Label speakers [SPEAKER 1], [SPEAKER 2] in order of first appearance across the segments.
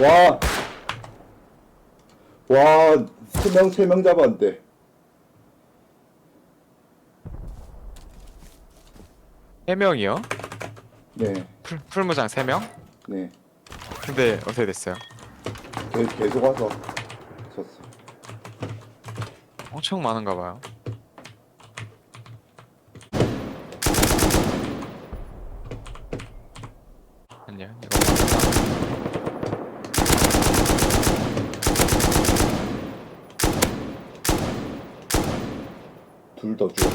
[SPEAKER 1] 와. 와, 세 명, 세 명 잡았는데.
[SPEAKER 2] 세 명이요?
[SPEAKER 1] 네,
[SPEAKER 2] 풀, 풀무장 세 명?
[SPEAKER 1] 네.
[SPEAKER 2] 근데 어떻게 됐어요?
[SPEAKER 1] 계- 계속 와서 졌어.
[SPEAKER 2] 엄청 많은가 봐요. 아니야, 이거 맞다.
[SPEAKER 1] 둘더 죽어.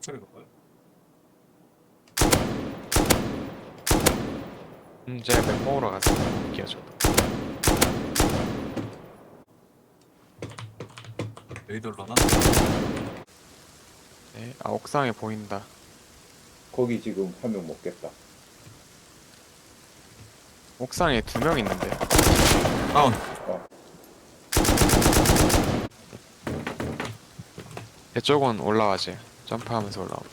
[SPEAKER 3] 소리가 뭐야?
[SPEAKER 2] 음, 제가 맥 먹으러 가서 볼게요, 저도.
[SPEAKER 3] 레이더로나?
[SPEAKER 2] 네, 아, 옥상에 보인다.
[SPEAKER 1] 거기 지금 한 명 먹겠다.
[SPEAKER 2] 옥상에 두 명 있는데.
[SPEAKER 3] 다운.
[SPEAKER 2] 이쪽은 올라가지. 점프하면서 올라오고.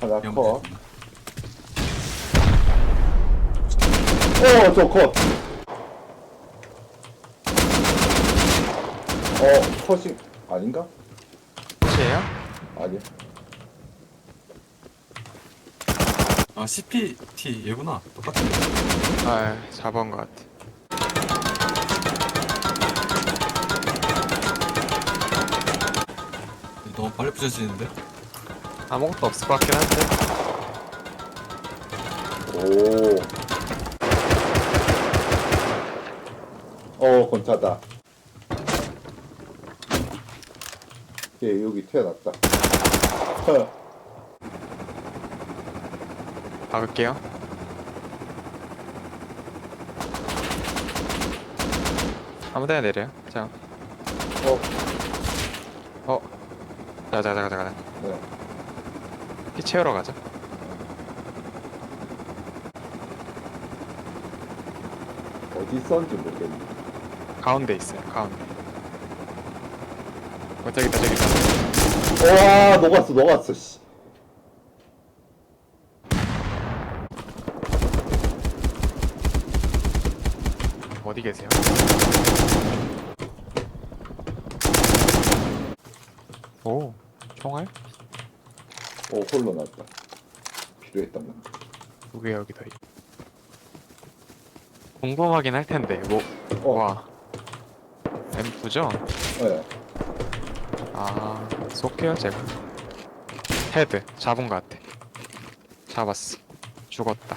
[SPEAKER 1] 하나
[SPEAKER 3] 연계.
[SPEAKER 1] 어, 저 컷. 어, 컷이 아닌가?
[SPEAKER 2] 끝이에요?
[SPEAKER 1] 아니야.
[SPEAKER 3] 아 CPT 얘구나. 똑같은데.
[SPEAKER 2] 아, 4번 것 같아.
[SPEAKER 3] 너무 빨리 부서지는데?
[SPEAKER 2] 아무것도 없을 것 같긴 한데.
[SPEAKER 1] 오. 어, 건차다. 얘 여기 태어났다. 허.
[SPEAKER 2] 박을게요. 아무 데나 내려요. 자,
[SPEAKER 1] 어,
[SPEAKER 2] 어. 자, 자, 자, 자, 자.
[SPEAKER 1] 네.
[SPEAKER 2] 피 채우러 가자.
[SPEAKER 1] 어디 있었는지 모르겠네.
[SPEAKER 2] 가운데 있어요. 가운데. 어, 저기 있다, 저기 있다.
[SPEAKER 1] 와, 녹았어, 녹았어, 씨.
[SPEAKER 2] 어디 계세요? 오, 총알?
[SPEAKER 1] 오, 홀로 났다. 필요했단 말이야.
[SPEAKER 2] 두개 여기 더 있. 궁금하긴 할 텐데, 뭐,
[SPEAKER 1] 어,
[SPEAKER 2] 와. M9죠?
[SPEAKER 1] 네.
[SPEAKER 2] 아, 쏠게요, 제가. 헤드, 잡은 것 같아. 잡았어. 죽었다.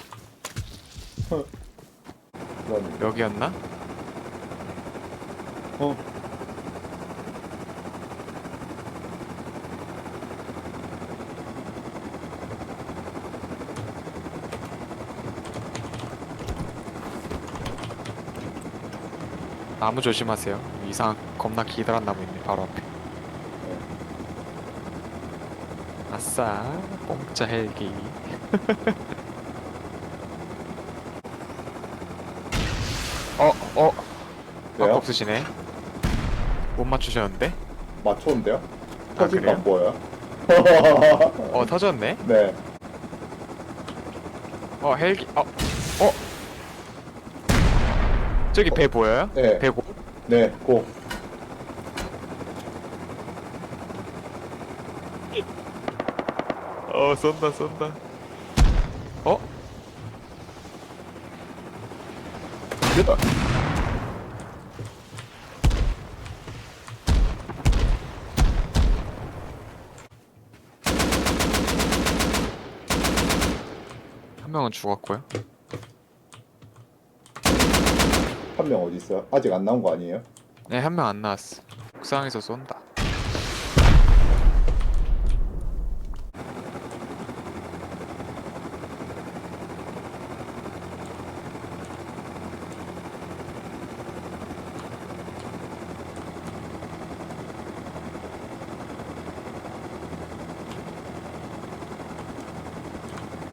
[SPEAKER 1] 그다음에,
[SPEAKER 2] 여기였나?
[SPEAKER 1] 어,
[SPEAKER 2] 나무 조심하세요. 이상 겁나 기다란 나무 있네, 바로 앞에. 아싸, 공짜 헬기. 어, 어, 아까
[SPEAKER 1] 왜요?
[SPEAKER 2] 없으시네. 못 맞추셨는데?
[SPEAKER 1] 맞췄는데요?
[SPEAKER 2] 아,
[SPEAKER 1] 터진? 건 뭐야?
[SPEAKER 2] 어, 터졌네?
[SPEAKER 1] 네.
[SPEAKER 2] 어, 헬기, 어, 어. 저기 배 보여요?
[SPEAKER 1] 네.
[SPEAKER 2] 배고?
[SPEAKER 1] 네, 고.
[SPEAKER 2] 어, 쏜다, 쏜다. 어?
[SPEAKER 1] 됐다.
[SPEAKER 2] 한 명은 죽었고요.
[SPEAKER 1] 한 명 어디 있어요? 아직 안 나온 거 아니에요?
[SPEAKER 2] 네, 한 명 안 나왔어. 옥상에서 쏜다.